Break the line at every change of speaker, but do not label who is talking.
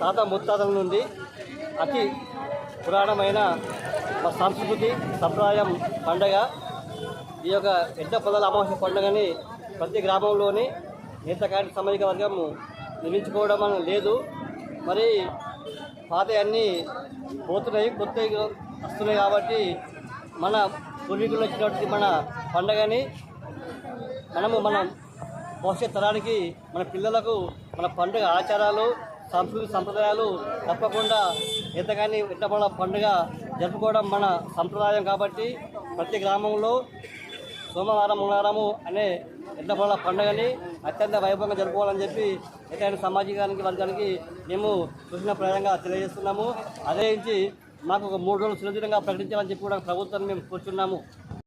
తాత ముత్తాతల నుండి అతి పురాణమైన మా సంస్కృతి సంప్రదాయం పండగ. ఈ యొక్క ఎడ్డ పొదల అమావాస్య పండుగని ప్రతి గ్రామంలోని నేతకాని సామాజిక వర్గం నిర్మించుకోవడం లేదు. మరి పాత అన్నీ పోతున్నాయి కొత్త వస్తున్నాయి కాబట్టి మన పూర్వీకులు వచ్చినటువంటి మన పండగని మనము మనం భవిష్యత్ తరానికి మన పిల్లలకు మన పండుగ ఆచారాలు సంస్కృతి సంప్రదాయాలు తప్పకుండా ఎంతగాని ఇట్టబడ పండుగ జరుపుకోవడం మన సంప్రదాయం కాబట్టి ప్రతి గ్రామంలో సోమవారం మంగళవారము అనే ఎడ్లపల్ల పండుగని అత్యంత వైభవంగా జరుపుకోవాలని చెప్పి ఎక్కడైనా సామాజికానికి వర్గానికి మేము చూసిన ప్రయాణంగా తెలియజేస్తున్నాము. అదే నుంచి మాకు ఒక మూడు రోజులు సురక్షితంగా ప్రకటించాలని చెప్పి కూడా ప్రభుత్వాన్ని మేము కూర్చున్నాము.